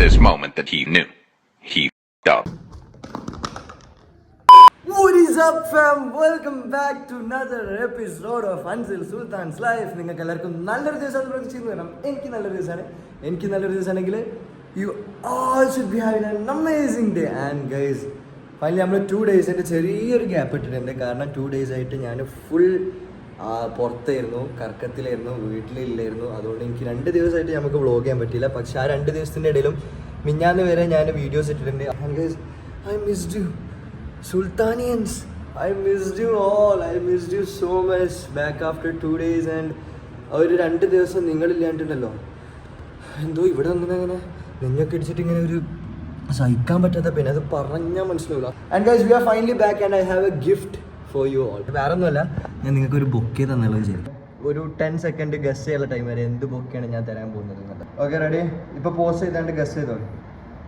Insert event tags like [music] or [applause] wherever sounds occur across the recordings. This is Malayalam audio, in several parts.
this moment that he knew. He up. What is up fam? Welcome back to another episode of Anzil Sultan's Life. നിങ്ങൾക്ക് എല്ലാവർക്കും നല്ലൊരു ദിവസം പ്രതീക്ഷിക്കുന്നു വരണം എനിക്ക് നല്ലൊരു ദിവസമാണ് എനിക്ക് നല്ലൊരു ദിവസമാണെങ്കിൽ you all should be having an amazing day and guys finally നമ്മൾ ടു ഡേയ്സ് ആയിട്ട് ചെറിയൊരു ഗ്യാപ്പ് ഇട്ടിട്ടുണ്ട് കാരണം ടു ഡേയ്സ് ആയിട്ട് ഞാൻ ഫുൾ പുറത്തായിരുന്നു കറക്കത്തിലായിരുന്നു വീട്ടിലില്ലായിരുന്നു. അതുകൊണ്ട് എനിക്ക് രണ്ട് ദിവസമായിട്ട് നമുക്ക് വ്ളോഗ് ചെയ്യാൻ പറ്റിയില്ല. പക്ഷെ ആ രണ്ട് ദിവസത്തിന്റെ ഇടയിലും മിഞ്ഞാന്ന് വരെ ഞാൻ വീഡിയോസ് ഇട്ടിട്ടുണ്ട്. I missed you Sultanians I missed you all I missed you so much back after two days and ഒരു രണ്ട് ദിവസം നിങ്ങളില്ലാണ്ടല്ലോ എന്തോ ഇവിടെ അങ്ങനെ അങ്ങനെ? നിങ്ങൾക്ക് ഇടിച്ചിട്ട് ഇങ്ങനെ ഒരു സഹിക്കാൻ പറ്റാത്ത പിന്നെ അത് പറഞ്ഞാൽ മനസ്സിലാവില്ല. And guys we are finally back and I have a gift for you all വേറെ ഒന്നുമല്ല ഞാൻ നിങ്ങൾക്ക് ഒരു ബൊക്കെ തന്നുള്ളത് ചെയ്തു ഒരു ടെൻ സെക്കൻഡ് ഗസ് ചെയ്യാനുള്ള ടൈം വരെ എന്ത് ബൊക്കെയാണ് ഞാൻ തരാൻ പോകുന്നത് ഓക്കെ റെഡി ഇപ്പോൾ പോസ് ചെയ്താണ്ട് ഗസ് ചെയ്തോ?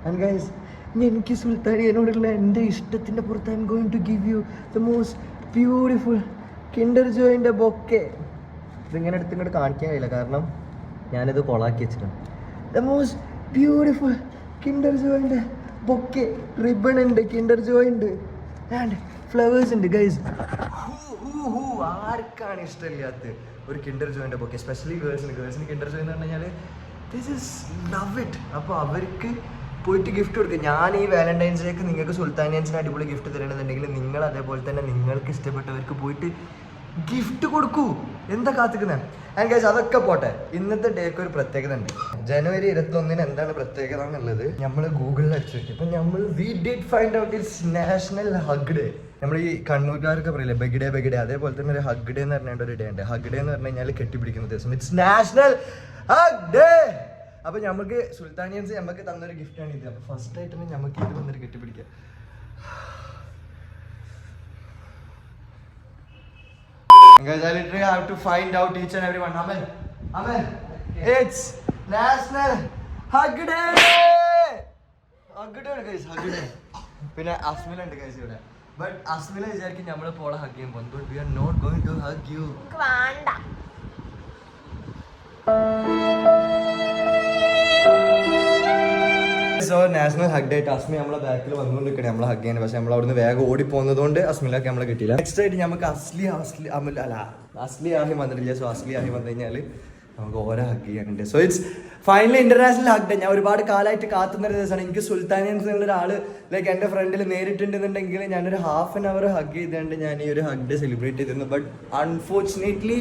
ആൻഡ് ഗൈസ് എനിക്ക് സുൽത്താനിയനോടുള്ള എന്റെ ഇഷ്ടത്തിന്റെ പുറത്ത് I'm going to give you the most beautiful Kinder ജോയിന്റെ bouquet ഇതിങ്ങനെ എടുത്ത് ഇങ്ങോട്ട് കാണിക്കാൻ കഴിയില്ല. കാരണം ഞാനിത് കൊളാക്കി വെച്ചിട്ടുണ്ട് ദ മോസ്റ്റ് ബ്യൂട്ടിഫുൾ കിൻഡർ ജോയിന്റെ ബൊക്കെ റിബൺ ഉണ്ട് കിൻഡർ ജോയ് ഉണ്ട് ആൻഡ് ഫ്ലവേഴ്സ് ഉണ്ട് ഗൈസ് ആർക്കാണ് ഇഷ്ടമില്ലാത്ത ഒരു കിൻഡർ ജോയിന്റെ ബൊക്കെ എസ്പെഷ്യലി ഗേൾസിന് ഗേൾസിന് കിൻഡർ ജോയിൻ എന്ന് പറഞ്ഞു കഴിഞ്ഞാൽ ദിസ് ലവ് ഇറ്റ് അപ്പോൾ അവർക്ക് പോയിട്ട് ഗിഫ്റ്റ് കൊടുക്കുക ഞാൻ ഈ വാലന്റൈൻസ് ഡേക്ക് നിങ്ങൾക്ക് സുൽത്താനിയൻസിന് അടിപൊളി ഗിഫ്റ്റ് തരണമെന്നുണ്ടെങ്കിൽ നിങ്ങൾ അതേപോലെ തന്നെ നിങ്ങൾക്ക് ഇഷ്ടപ്പെട്ടവർക്ക് പോയിട്ട് ഗിഫ്റ്റ് കൊടുക്കൂ. എന്താ കാത്തിക്കുന്നത് ആൻഡ് ഗൈസ് അതൊക്കെ പോട്ടെ. ഇന്നത്തെ ഡേക്ക് ഒരു പ്രത്യേകത ഉണ്ട്. ജനുവരി ഇരുപത്തി ഒന്നിന് എന്താണ് പ്രത്യേകത എന്നുള്ളത്? നമ്മൾ ഗൂഗിളിൽ അടിച്ചു ഇപ്പം നമ്മൾ we did find out it's national hug day നമ്മൾ ഈ കണ്ണൂർക്കാരൊക്കെ പറയില്ലേ ബഗിഡേ ബഗിഡേ അതേപോലെ തന്നെ ഒരു ഹഗ് ഡേ എന്ന് പറഞ്ഞ ഒരു ഡേ ഉണ്ട് ഹഗ് ഡേ എന്ന് പറഞ്ഞു കഴിഞ്ഞാൽ കെട്ടിപ്പിടിക്കുന്ന ദിവസം. ഇറ്റ്സ് നാഷണൽ ഹഗ് ഡേ അപ്പൊ നമുക്ക് സുൽത്താനിയൻസ് നമുക്ക് തന്നൊരു ഗിഫ്റ്റ് ആണ് ഇത്. അപ്പൊ ഫസ്റ്റ് ആയിട്ട് തന്നെ നമുക്ക് ഇത് വന്നിട്ട് കെട്ടിപ്പിടിക്കാം. Hug Day! ആണ് guys, Hug Day. പിന്നെ അസ്മിലുണ്ട് ഉണ്ട് guys ഇവിടെ. ബട്ട് അസ്മില വിചാരിക്കും നമ്മൾ പോളെ ഹഗ് ചെയ്യാൻ പോകും but we are not going to hug you വേണ്ട. So national hug date Azmi നമ്മളെ ബാക്കിൽ വന്നുകൊണ്ടിരിക്കണേ നമ്മളെ ഹഗ് ചെയ്യാൻ. പക്ഷെ നമ്മൾ അവിടുന്ന് വേഗം ഓടി പോകുന്നത് കൊണ്ട് അസ്മിലൊക്കെ നമ്മളെ കിട്ടിയില്ല. നെക്സ്റ്റ് ആയിട്ട് നമുക്ക് അസ്ലി അസ്ലി അല്ല അസ്ലി ആഹി വന്നിട്ടില്ല. സോ അസ്ലി ആഹി വന്നു കഴിഞ്ഞാൽ നമുക്ക് ഓരോ ഹഗ് ചെയ്യാനുണ്ട് so it's finally international hug day ഞാൻ ഒരുപാട് കാലമായിട്ട് കാത്തുന്ന ഒരു ദിവസമാണ്. എനിക്ക് സുൽത്താനിയൻസ് എന്നുള്ള ഒരാൾ ലൈക്ക് എന്റെ ഫ്രണ്ടിൽ നേരിട്ടുണ്ടെന്നുണ്ടെങ്കിൽ ഞാനൊരു ഹാഫ് ആൻ അവർ ഹഗ് ചെയ്തുകൊണ്ട് ഞാൻ ഈ ഒരു ഹഗ് ഡേ സെലിബ്രേറ്റ് ചെയ്തിരുന്നു but unfortunately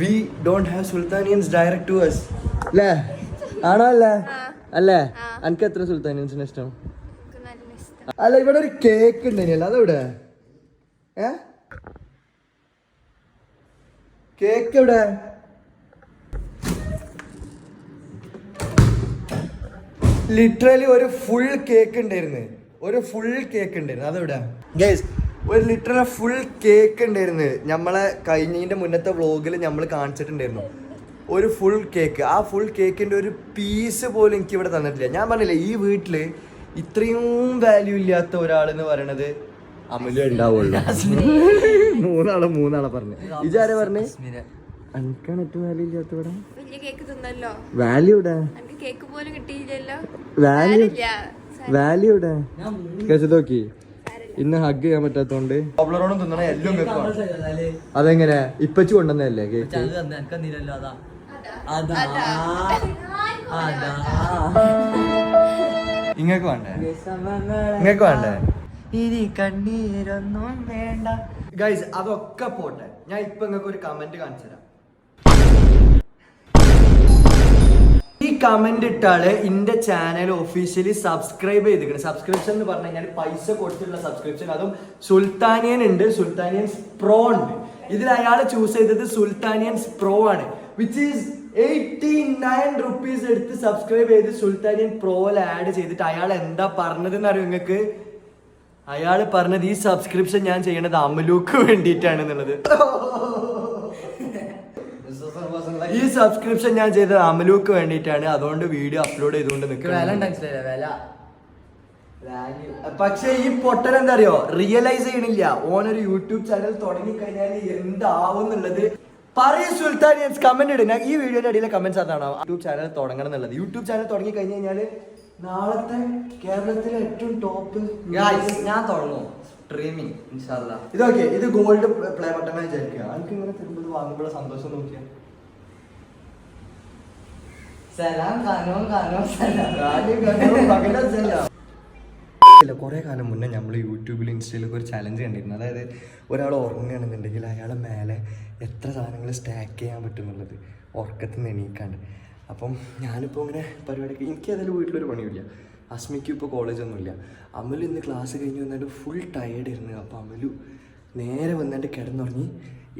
we don't have Sultanians direct to us അല്ലേ ആണോ അല്ലേ? അല്ലേ? എനിക്ക് എത്ര സുൽത്താനിയൻസിന് ഇഷ്ടം? അല്ല ഇവിടെ ഒരു കേക്ക് ഉണ്ടല്ലോ അതെവിടെ? ഏ? കേക്ക് എവിടെ? ലിറ്ററലി ഒരു ഫുൾ കേക്ക് ഉണ്ടായിരുന്നു. ഒരു ഫുൾ കേക്ക് ഉണ്ടായിരുന്നു. അതെവിടെ? ഗൈസ് ഒരു ലിറ്ററലി ഫുൾ കേക്ക് ഉണ്ടായിരുന്നു. നമ്മളെ കഴിഞ്ഞതിന്റെ മുന്നത്തെ വ്ളോഗിൽ നമ്മൾ കാണിച്ചിട്ടുണ്ടായിരുന്നു. ഒരു ഫുൾ കേക്ക് ആ ഫുൾ കേക്കിന്റെ ഒരു പീസ് പോലും എനിക്ക് ഇവിടെ തന്നിട്ടില്ല. ഞാൻ പറഞ്ഞില്ലേ ഈ വീട്ടിൽ ഇത്രയും വാല്യൂ ഇല്ലാത്ത ഒരാളെന്ന് പറയണത് അമലു ഉണ്ടാവുള്ളൂ. മൂന്നാളെ മൂന്നാളെ പറഞ്ഞു. ഇജാരെ പറഞ്ഞു? എനിക്കാണ് ഏറ്റവും വാല്യൂ ഇല്ലാത്ത ഇവിടെ വലിയ കേക്ക് തിന്നല്ലോ. വാല്യൂ ഇവിടെ എനിക്ക് കേക്ക് പോലും കിട്ടിയില്ലല്ലോ. വാല്യൂ. വാല്യൂ ഇവിടെ കേസ് നോക്കി ഇന്ന് ഹഗ് ചെയ്യാൻ പറ്റാത്തോണ്ട്. പോപ്പുലറോണും തിന്നണ എല്ലാം കേക്കാണ് അതെങ്ങനെ? ഇപ്പച്ചു കൊണ്ടുവന്നല്ലേ കേക്ക് അതാ. ഇങ്ങക്ക് വേണ്ടേ? ഇങ്ങക്ക് വേണ്ടേ? ഇനി കണ്ണീരൊന്നും വേണ്ട. ഗൈസ് അതൊക്കെ പോട്ടെ. ഞാൻ ഇപ്പൊ നിങ്ങൾക്ക് ഒരു കമന്റ് കാണിച്ചു തരാം കമന്റ് ഇട്ടാൽ ഇന്റെ ചാനൽ ഒഫീഷ്യലി സബ്സ്ക്രൈബ് ചെയ്തിരിക്കണം. സബ്സ്ക്രിപ്ഷൻ എന്ന് പറഞ്ഞു കഴിഞ്ഞാൽ പൈസ കൊടുത്തിട്ടുള്ള സബ്സ്ക്രിപ്ഷൻ അതും സുൽത്താനിയൻ ഉണ്ട്. സുൽത്താനിയൻസ് പ്രോ ഉണ്ട്. ഇതിൽ അയാൾ ചൂസ് ചെയ്തത് സുൽത്താനിയൻസ് പ്രോ ആണ്. Which is eighty nine rupees എടുത്ത് സബ്സ്ക്രൈബ് ചെയ്ത് സുൽത്താനിയൻ പ്രോയിൽ ആഡ് ചെയ്തിട്ട് അയാൾ എന്താ പറഞ്ഞതെന്ന് അറിയാം നിങ്ങൾക്ക്? അയാൾ പറഞ്ഞത് ഈ സബ്സ്ക്രിപ്ഷൻ ഞാൻ ചെയ്യണത് അമലൂക്ക് വേണ്ടിയിട്ടാണ് എന്നുള്ളത്. [laughs] ഈ സബ്സ്ക്രിപ്ഷൻ ഞാൻ ചെയ്തത് അമലൂക്ക് വേണ്ടിയിട്ടാണ്. അതുകൊണ്ട് വീഡിയോ അപ്ലോഡ് ചെയ്തുകൊണ്ട് നിൽക്കുന്നത് പക്ഷെ ഈ പൊട്ടൻ എന്താ അറിയോ റിയലൈസ് ചെയ്യണില്ല. ഓനൊരു യൂട്യൂബ് ചാനൽ തുടങ്ങി കഴിഞ്ഞാൽ എന്താവും എന്നുള്ളത് പറയൂ സുൽത്താനിയൻസ് കമന്റ് ഇടുന്ന ഈ വീഡിയോയുടെ അടിയിലെ കമന്റ്സ് അതാണ്. യൂട്യൂബ് ചാനൽ തുടങ്ങണം എന്നുള്ളത്. യൂട്യൂബ് ചാനൽ തുടങ്ങി കഴിഞ്ഞ് കഴിഞ്ഞാൽ നാളത്തെ കേരളത്തിലെ ഏറ്റവും ടോപ്പ് ഞാൻ തുടങ്ങും. ഇൻഷാല്ല ഇതൊക്കെ ഇത് ഗോൾഡ് പ്ലേ ബട്ടൺ വിചാരിക്കുക. എനിക്ക് ഇങ്ങനെ തരുമ്പോൾ വാങ്ങുമ്പോൾ സന്തോഷം നോക്കിയാൽ സലാം കാനോ കാനോ സലാം. ഇല്ല കുറേ കാലം മുന്നേ നമ്മൾ യൂട്യൂബിൽ ഇൻസ്റ്റയിലൊക്കെ ഒരു ചലഞ്ച് കണ്ടിരുന്നു. അതായത് ഒരാൾ ഉറങ്ങുകയാണെന്നുണ്ടെങ്കിൽ അയാളെ മേലെ എത്ര സാധനങ്ങൾ സ്റ്റാക്ക് ചെയ്യാൻ പറ്റുന്നുള്ളത് ഉറക്കത്തിൽ നിന്ന് എണീക്കാണ്ട്. അപ്പം ഞാനിപ്പോൾ ഇങ്ങനെ പരിപാടിക്ക് എനിക്ക് ഏതായാലും വീട്ടിലൊരു പണിയില്ല അസ്മിക്കും ഇപ്പോൾ കോളേജൊന്നുമില്ല അമലു ഇന്ന് ക്ലാസ് കഴിഞ്ഞ് വന്നിട്ട് ഫുൾ ടയേർഡ് ആയിരുന്നു. അപ്പോൾ അമലു നേരെ വന്നിട്ട് കിടന്നുറങ്ങി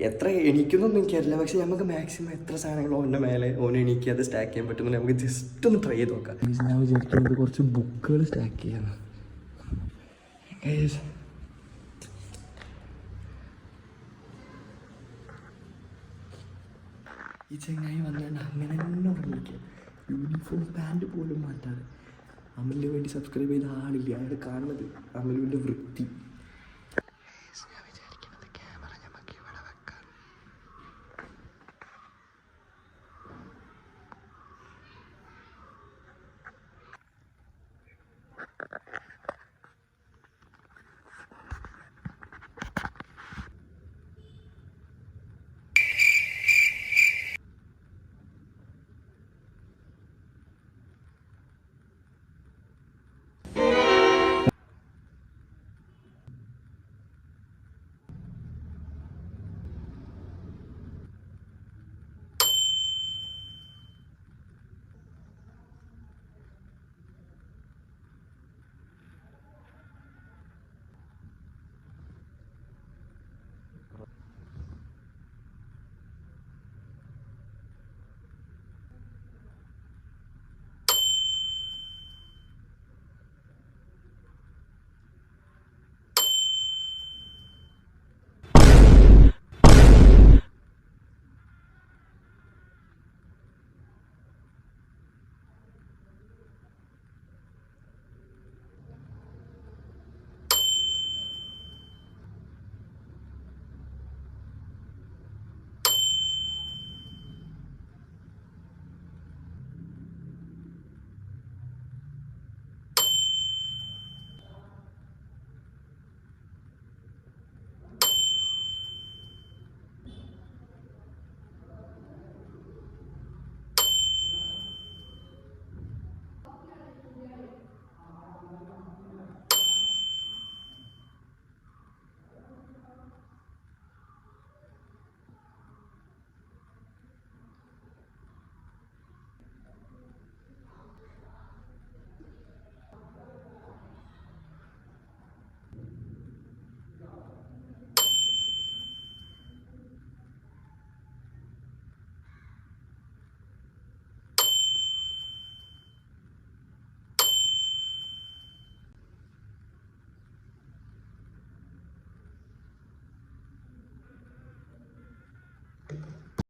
എത്ര എണീക്കുന്നൊന്നും എനിക്കറിയില്ല. പക്ഷേ നമുക്ക് മാക്സിമം എത്ര സാധനങ്ങൾ ഓന്റെ മേലെ ഓൻ എണീക്കി അത് സ്റ്റാക്ക് ചെയ്യാൻ പറ്റുന്നുണ്ട് നമുക്ക് ജസ്റ്റ് ഒന്ന് ട്രൈ ചെയ്ത് നോക്കാം. ഞാൻ വിചാരിക്കുന്നത് കുറച്ച് ബുക്കുകൾ സ്റ്റാക്ക് ചെയ്യാന്ന്. ഈ ചെങ്ങായി വന്നുകൊണ്ട് അങ്ങനെ തന്നെ ഉറങ്ങിക്കുക യൂണിഫോം പാന്റ് പോലും മാറ്റാതെ. അമലിന് വേണ്ടി സബ്സ്ക്രൈബ് ചെയ്ത ആളില്ല. അയാൾ കാണുന്നത് അമലുവിന്റെ വൃത്തി.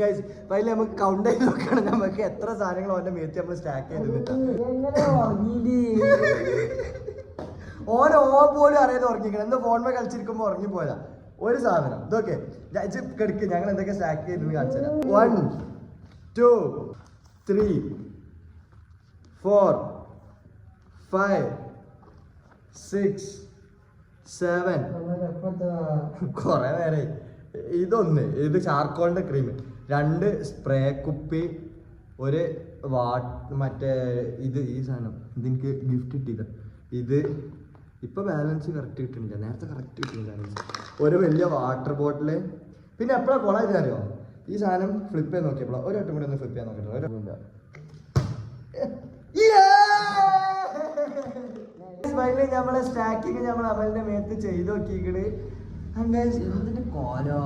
Guys വലിയ നമുക്ക് കൗണ്ട് ചെയ്ത് നോക്കണം നമുക്ക് എത്ര സാധനങ്ങൾ അവന്റെ മേത്തി നമ്മൾ സ്റ്റാക്ക് ചെയ്തിട്ടാ ഓൻ ഓ പോലും അറിയാതെ ഉറങ്ങിക്കണം എന്താ ഫോണിൽ കളിച്ചിരിക്കുമ്പോ ഉറങ്ങി പോയതാ. ഒരു സാധനം. ഇതൊക്കെ കിടക്ക്. ഞങ്ങൾ എന്തൊക്കെ സ്റ്റാക്ക് ചെയ്തെന്ന് കാണിച്ചു തരാം. One two three four five six seven കുറെ നേരെ ഇതൊന്ന്. ഇത് ചാർക്കോളിന്റെ ക്രീം രണ്ട് സ്പ്രേ കുപ്പി ഒരു വാ മറ്റേ ഇത് ഈ സാധനം. ഇതെനിക്ക് ഗിഫ്റ്റ് കിട്ടിയത്. ഇത് ഇപ്പൊ ബാലൻസ് കറക്റ്റ് കിട്ടുന്നില്ല. നേരത്തെ കറക്റ്റ് കിട്ടുന്നില്ല ബാലൻസ് ഒരു വലിയ വാട്ടർ ബോട്ടിൽ പിന്നെ എപ്പോഴാ കൊള അറിയോ? ഈ സാധനം ഫ്ലിപ്പ് ചെയ്ത് നോക്കിയപ്പോഴാ ഒരു വട്ടം കൂടി ഒന്ന് ഫ്ലിപ്പ് ചെയ്യാൻ നോക്കിട്ടോ. ഒരു നമ്മളെ സ്റ്റാക്കിങ് നമ്മൾ അവന്റെ മേത്ത് ചെയ്ത് നോക്കിക്കണ് കോലോ?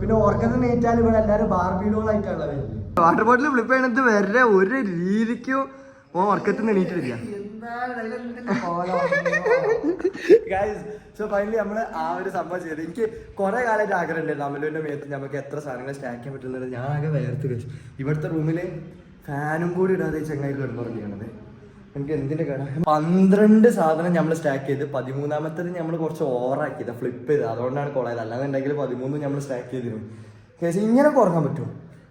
പിന്നെ ഓർക്കത്ത് നീറ്റാൽ ഇവിടെ എല്ലാരും ബാർബീഡോളായിട്ടാണുള്ള വരുന്നത്. വാട്ടർ ബോട്ടിൽ ഫ്ലിപ്പ് ചെയ്യണത് വരെ ഒരു രീതിക്കും ഓ ഉറക്കത്തിൽ എണീറ്റിട്ടില്ല. സോ ഫൈനലി നമ്മൾ ആ ഒരു സംഭവം ചെയ്ത്. എനിക്ക് കുറെ കാലമായിട്ട് ആഗ്രഹം ഉണ്ടായിരുന്നു അമലുവിന്റെ മേത്ത് നമുക്ക് എത്ര സാധനങ്ങൾ സ്റ്റാക്ക് ചെയ്യാൻ പറ്റുന്നത് ഞാൻ ആകെ വേർത്ത് വെച്ചു ഇവിടുത്തെ റൂമിൽ ഫാനും കൂടി ഇടാതെ ചങ്ങായി കിടന്നുറങ്ങിയാണത് എനിക്ക് എന്തിന്റെ കേടാ? പന്ത്രണ്ട് സാധനം നമ്മൾ സ്റ്റാക്ക് ചെയ്ത് പതിമൂന്നാമത്തത് നമ്മൾ കുറച്ച് ഓവറാക്കിയത് ഫ്ലിപ്പ് ചെയ്ത്. അതുകൊണ്ടാണ് കൊളയത് അല്ലാന്നുണ്ടെങ്കിൽ പതിമൂന്ന് നമ്മൾ സ്റ്റാക്ക് ചെയ്തിരുന്നു കേസ് ഇങ്ങനെ കുറയ്ക്കാൻ പറ്റുമോ?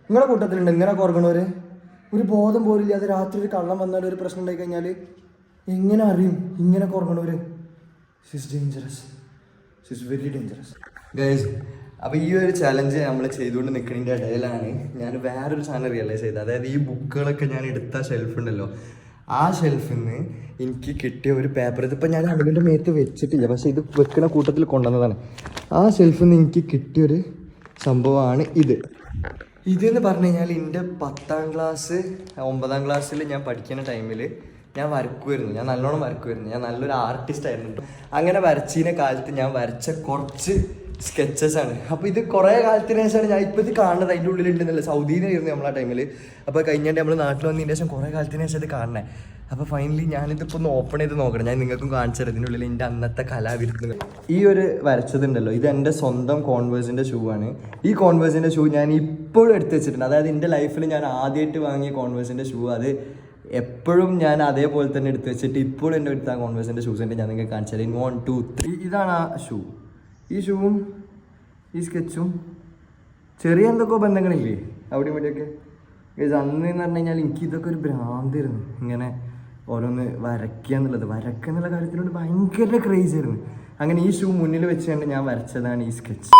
നിങ്ങളുടെ കൂട്ടത്തിലുണ്ട്? ഇങ്ങനെ കുറക്കണവര്? ഒരു ബോധം പോലില്ല അത് രാത്രി ഒരു കള്ളം വന്നാൽ ഒരു പ്രശ്നം ഉണ്ടായി കഴിഞ്ഞാൽ എങ്ങനെ അറിയും. ഇങ്ങനെ കുറക്കണവര്. She's dangerous she's very dangerous guys അപ്പോൾ ഈ ഒരു ചലഞ്ച് നമ്മൾ ചെയ്തുകൊണ്ട് നിൽക്കുന്നതിന്റെ ഇടയിലാണ് ഞാൻ വേറൊരു സാധനം റിയലൈസ് ചെയ്തത്. അതായത് ഈ ബുക്കുകളൊക്കെ ഞാൻ എടുത്ത ഷെൽഫ് ഉണ്ടല്ലോ. ആ ഷെൽഫിൽ നിന്ന് എനിക്ക് കിട്ടിയ ഒരു പേപ്പർ ഇതിപ്പോൾ ഞാൻ അവിടിന്റെ മേത്ത് വെച്ചിട്ടില്ല. പക്ഷേ ഇത് വെക്കുന്ന കൂട്ടത്തിൽ കൊണ്ടുവന്നതാണ്. ആ ഷെൽഫിൽ നിന്ന് എനിക്ക് കിട്ടിയൊരു സംഭവമാണ് ഇത്. ഇതെന്ന് പറഞ്ഞു കഴിഞ്ഞാൽ എന്റെ പത്താം ക്ലാസ് ഒമ്പതാം ക്ലാസ്സിൽ ഞാൻ പഠിക്കുന്ന ടൈമിൽ ഞാൻ വരക്കുമായിരുന്നു ഞാൻ നല്ലോണം വരക്കുമായിരുന്നു ഞാൻ നല്ലൊരു ആർട്ടിസ്റ്റ് ആയിരുന്നു. അങ്ങനെ വരച്ചതിനെ കാലത്ത് ഞാൻ വരച്ച കുറച്ച് സ്കെച്ചസ് ആണ്. അപ്പോൾ ഇത് കുറേ കാലത്തിന് ശേഷമാണ് ഞാൻ ഇപ്പോൾ ഇത് കാണുന്നത് അതിന്റെ ഉള്ളിലുണ്ടെന്നല്ല സൗദിയിലായിരുന്നു നമ്മൾ ആ ടൈമിൽ അപ്പോൾ കഴിഞ്ഞാൽ നമ്മൾ നാട്ടിൽ വന്നതിന് ശേഷം കുറേ കാലത്തിന് ശേഷം ഇത് കാണണേ. അപ്പോൾ ഫൈനലി ഞാനിതിപ്പോൾ ഒന്ന് ഓപ്പൺ ചെയ്ത് നോക്കണം. ഞാൻ നിങ്ങൾക്കും കാണിച്ചു തരാം. ഇതിനുള്ളിൽ എന്റെ അന്നത്തെ കലാവിരുദ്ധങ്ങൾ ഈ ഒരു വരച്ചതുണ്ടല്ലോ. ഇത് എന്റെ സ്വന്തം കോൺവേഴ്സിന്റെ ഷൂ ആണ്. ഈ കോൺവേഴ്സിന്റെ ഷൂ ഞാൻ ഇപ്പോഴും എടുത്തു വെച്ചിട്ടുണ്ട്. അതായത് എന്റെ ലൈഫിൽ ഞാൻ ആദ്യമായിട്ട് വാങ്ങിയ കോൺവേഴ്സിന്റെ ഷൂ അത് എപ്പോഴും ഞാൻ അതേപോലെ തന്നെ എടുത്തു വെച്ചിട്ട് ഇപ്പോഴും എന്റെ അടുത്ത് ആ കോൺവേഴ്സിന്റെ ഷൂസ് ഉണ്ട്. ഞാൻ നിങ്ങൾക്ക് കാണിച്ചു തരാം. വൺ ടു ത്രീ ഇതാണ് ആ ഷൂ ഈ ഷൂവും ഈ സ്കെച്ചും ചെറിയ എന്തൊക്കെയോ ബന്ധങ്ങളില്ലേ? അവിടെ ഇവിടെയൊക്കെ. ഇത് അന്ന് എന്ന് പറഞ്ഞു കഴിഞ്ഞാൽ എനിക്ക് ഇതൊക്കെ ഒരു ഭ്രാന്തായിരുന്നു. ഇങ്ങനെ ഓരോന്ന് വരയ്ക്കുക എന്നുള്ളത്. വരയ്ക്കുക എന്നുള്ള കാര്യത്തിനോട് ഭയങ്കര ക്രേസ് ആയിരുന്നു. അങ്ങനെ ഈ ഷൂ മുന്നിൽ വെച്ചുകൊണ്ട് ഞാൻ വരച്ചതാണ് ഈ sketch.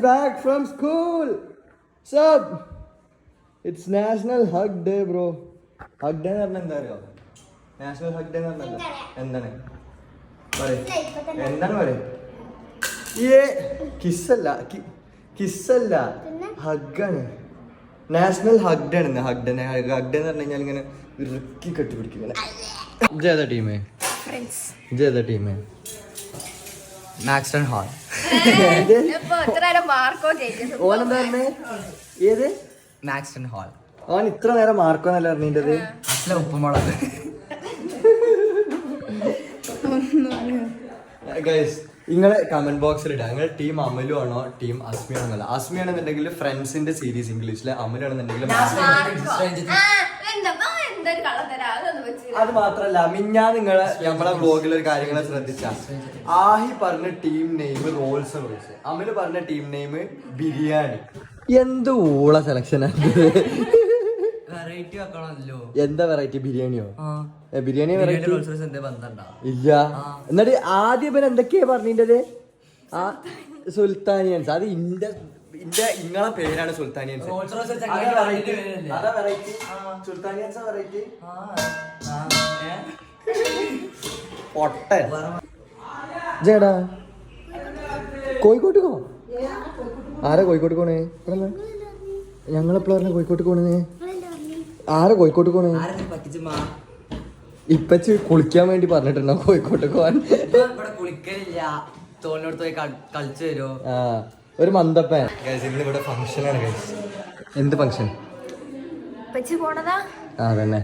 Back from school sub it's national hug day bro hug day എന്ന് പറഞ്ഞാൽ എന്താ അറിയോ? നാഷണൽ ഹഗ് ഡേ എന്ന് പറഞ്ഞാൽ എന്താണ്? പറയ്. എന്താണ് പറയ്? ഏ കിസ്സല്ല കിസ്സല്ല ഹഗ്ഗാണ് നാഷണൽ ഹഗ്ഡ് ആണ് ഹഗ്ഡ് ഹഗ്ഡ് എന്ന് പറഞ്ഞു കഴിഞ്ഞാൽ ഇങ്ങനെ ഇറുക്കി കെട്ടിപ്പിടിക്കും ഇങ്ങനെ. ഇജ് ടീമേ ഫ്രണ്ട്സ് ടീമേ മാക്സ്റ്റൺ ഹാൾ ഓനെന്താ പറഞ്ഞേ? ഏത്? മാക്സ്റ്റൺ ഹാൾ ഓൻ ഇത്ര നേരം മാർക്കോ എന്നല്ല പറഞ്ഞിട്ടത് [laughs] അല്ല ഉപ്പുമുളക്. ഗൈസ് നിങ്ങളെ കമന്റ് ബോക്സിൽ ഇടാം. നിങ്ങൾ ടീം അമലു ആണോ ടീം അസ്മി ആണെന്നല്ല അസ്മി ആണെന്നുണ്ടെങ്കിൽ ഫ്രണ്ട്സിന്റെ സീരീസ് ഇംഗ്ലീഷിൽ അമലു ആണെന്നുണ്ടെങ്കിൽ അത് മാത്രല്ല മിഞ്ഞാ നിങ്ങൾ നമ്മളെ വ്ലോഗിൽ ഒരു കാര്യങ്ങളെ ശ്രദ്ധിച്ച. ആഹി പറഞ്ഞ team name rolls rolls Amal പറഞ്ഞ ടീം നെയിം ബിരിയാണി. എന്ത് ഊള സെലക്ഷൻ വെറൈറ്റി വെക്കണമല്ലോ എന്താ വെറൈറ്റി ബിരിയാണിയോ? ബിരിയാണി വെറൈറ്റി ഇല്ല. എന്നിട്ട് ആദ്യം ഇവൻ എന്തൊക്കെയാ പറഞ്ഞിട്ടത് ആ സുൽത്താനിയൻസ്. അത് ഇന്റെ ഇന്റെ ഇങ്ങളെ പേരാണ് സുൽത്താനിയൻസ്. അതാ വെറൈറ്റി. സുൽത്താനിയൻസാ. പൊട്ടൻ. ജേടാ കോഴിക്കോട്ട് പോ ആരാ കോഴിക്കോട്ട് പോണേ? ഞങ്ങളെപ്പോഴാ കോഴിക്കോട്ട് പോണേ ആരാ കോഴിക്കോട്ട് പോണേ? ഇപ്പച്ച് കുളിക്കാൻ വേണ്ടി പറഞ്ഞിട്ടുണ്ടോ കോഴിക്കോട്ട് പോവാൻ? ഇപ്പൊ ഇവിടെ കുളിക്കലില്ല. തോളിനോട് പോയി കളിച്ചു തരുമോ ആ ഒരു മന്ദപ്പൻ ഇന്ന് ഇവിടെ ഫംഗ്ഷൻ ആണ് എന്ത് ഫംഗ്ഷൻ ആ തന്നെ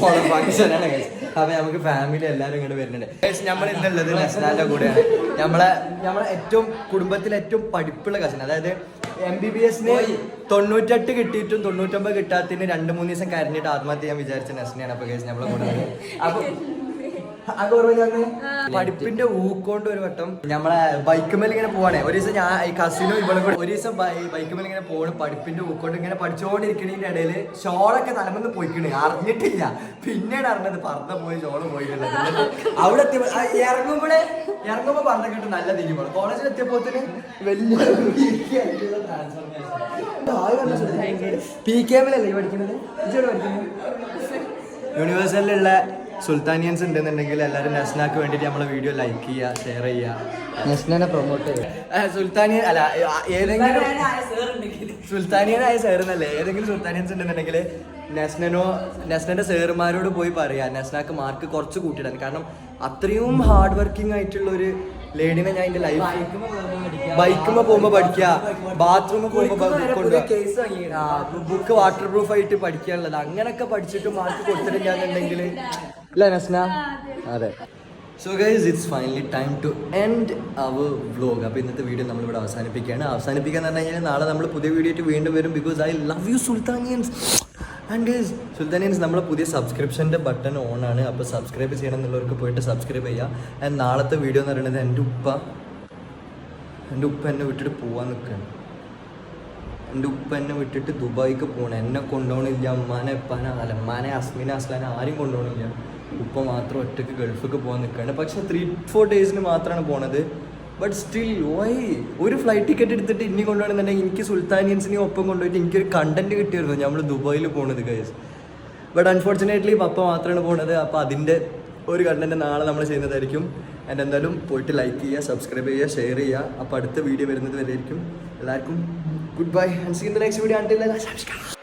പോണ ഫംഗ്ഷനാണ് ഗൈസ് അപ്പൊ നമുക്ക് ഫാമിലി എല്ലാരും ഇങ്ങോട്ട് വരുന്നുണ്ട്. നമ്മൾ ഇന്നുള്ളത് നസ്നാന്റെ കൂടെയാണ്. നമ്മളെ നമ്മളെ ഏറ്റവും കുടുംബത്തിലെ ഏറ്റവും പഠിപ്പുള്ള കസിൻ അതായത് എം ബി ബി എസിന് തൊണ്ണൂറ്റെട്ട് കിട്ടിയിട്ടും തൊണ്ണൂറ്റൊമ്പത് കിട്ടാത്തതിന് രണ്ട് മൂന്ന് ദിവസം കരഞ്ഞിട്ട് ആത്മഹത്യ ചെയ്യാൻ വിചാരിച്ച നെസ്നെയാണ് അപ്പൊ കേസ് നമ്മളെ കൂടെ [laughs] അപ്പൊ അത് ഓർമ്മയില്ലാന്ന്? പഠിപ്പിന്റെ ഊക്കൊണ്ട് ഒരു വട്ടം നമ്മളെ ബൈക്കുമേൽ ഇങ്ങനെ പോവാണേ. ഒരു ദിവസം ഞാൻ ഈ കസിനും ഇവളും കൂടെ ഒരു ദിവസം ബൈക്കുമേൽ ഇങ്ങനെ പോണ് പഠിപ്പിന്റെ ഊക്കൊണ്ട് ഇങ്ങനെ പഠിച്ചുകൊണ്ടിരിക്കണതിന്റെ ഇടയിൽ ഷോളൊക്കെ തലമെന്ന് പോയിക്കണ്. അറിഞ്ഞിട്ടില്ല. പിന്നീട് അറിഞ്ഞത് പറന്ന പോയി ഷോൾ പോയിട്ടുള്ളത് അവിടെ എത്തിയപ്പോ ഇറങ്ങുമ്പോഴേ ഇറങ്ങുമ്പോ പറഞ്ഞ കേട്ട് നല്ല തീരുമാനം കോളേജിൽ എത്തിയപ്പോ വലിയ പി കെ എമ്മിലല്ലേ പഠിക്കുന്നത് യൂണിവേഴ്സലിലുള്ള സുൽത്താനിയൻസ് ഉണ്ടെന്നുണ്ടെങ്കിൽ എല്ലാവരും നസ്നാക്ക് വേണ്ടിയിട്ട് നമ്മളെ വീഡിയോ ലൈക്ക് ചെയ്യുക ഷെയർ ചെയ്യുക. നെസ്നെ പ്രൊമോട്ട് സുൽത്താനിയൻ അല്ല ഏതെങ്കിലും സുൽത്താനിയനായ സാർ എന്നല്ലേ ഏതെങ്കിലും സുൽത്താനിയൻസ് ഉണ്ടെന്നുണ്ടെങ്കിൽ നെസ്നനോ നെസ്നന്റെ സാറുമാരോട് പോയി പറയാ നെസ്നാക്ക് മാർക്ക് കുറച്ച് കൂട്ടിയിടാൻ. കാരണം അത്രയും ഹാർഡ് വർക്കിംഗ് ആയിട്ടുള്ള ഒരു ലേഡിനെ ഞാൻ എന്റെ ലൈഫ് ബൈക്കുമ്പോ പോകുമ്പോ പഠിക്കുക ബാത്റൂമിൽ പോകുമ്പോ ബുക്ക് വാട്ടർ പ്രൂഫ് ആയിട്ട് പഠിക്കാനുള്ളത്. അങ്ങനൊക്കെ പഠിച്ചിട്ട് മാർക്ക് കൊടുത്തിട്ടില്ലാന്നുണ്ടെങ്കിൽ അല്ലേ നസ്ന? അതെ. So guys it's finally time to end our vlog അപ്പോൾ ഇന്നത്തെ വീഡിയോ നമ്മളിവിടെ അവസാനിപ്പിക്കുകയാണ്. അവസാനിപ്പിക്കുക എന്ന് പറഞ്ഞു കഴിഞ്ഞാൽ നാളെ നമ്മൾ പുതിയ വീഡിയോ ആയിട്ട് വീണ്ടും വരും because I love you Sultanians. And guys Sultanians നമ്മളെ പുതിയ സബ്സ്ക്രിപ്ഷന്റെ ബട്ടൺ ഓൺ ആണ്. അപ്പോൾ സബ്സ്ക്രൈബ് ചെയ്യണം എന്നുള്ളവർക്ക് പോയിട്ട് സബ്സ്ക്രൈബ് ചെയ്യുക ആൻഡ് നാളത്തെ വീഡിയോ എന്ന് പറയുന്നത് എന്റെ ഉപ്പ എന്റെ ഉപ്പ എന്നെ വിട്ടിട്ട് പോവാൻ നിൽക്കുകയാണ് എന്റെ ഉപ്പ എന്നെ വിട്ടിട്ട് ദുബായിക്ക് പോകണം എന്നെ കൊണ്ടുപോകണില്ല അമ്മാനെ എപ്പാനെ അലമ്മാനെ അസ്മിനെ അസ്ലാനെ ആരും കൊണ്ടുപോകണില്ല ഉപ്പ മാത്രം ഒറ്റയ്ക്ക് ഗൾഫിലേക്ക് പോകാൻ നിൽക്കുകയാണ് പക്ഷേ ത്രീ ഫോർ ഡേയ്സിന് മാത്രമാണ് പോണത്. ബട്ട് സ്റ്റിൽ വൈ ഒരു ഫ്ലൈറ്റ് ടിക്കറ്റ് എടുത്തിട്ട് ഇനി കൊണ്ടുപോകണമെന്നുണ്ടെങ്കിൽ എനിക്ക് സുൽത്താനിയൻസിനെ ഒപ്പം കൊണ്ടുപോയിട്ട് എനിക്കൊരു കണ്ടന്റ് കിട്ടിയിരുന്നു നമ്മൾ ദുബായിൽ പോണത് ഗൈസ് ബട്ട് അൺഫോർച്ചുനേറ്റ്ലി പപ്പ മാത്രമാണ് പോണത്. അപ്പോൾ അതിന്റെ ഒരു കണ്ടന്റ് നാളെ നമ്മൾ ചെയ്യുന്നതായിരിക്കും. ആൻഡ് എന്തായാലും പോയിട്ട് ലൈക്ക് ചെയ്യുക സബ്സ്ക്രൈബ് ചെയ്യുക ഷെയർ ചെയ്യുക. അപ്പോൾ അടുത്ത വീഡിയോ വരുന്നത് വരെയായിരിക്കും. എല്ലാവർക്കും good bye and see in the next video ആൻഡിൽ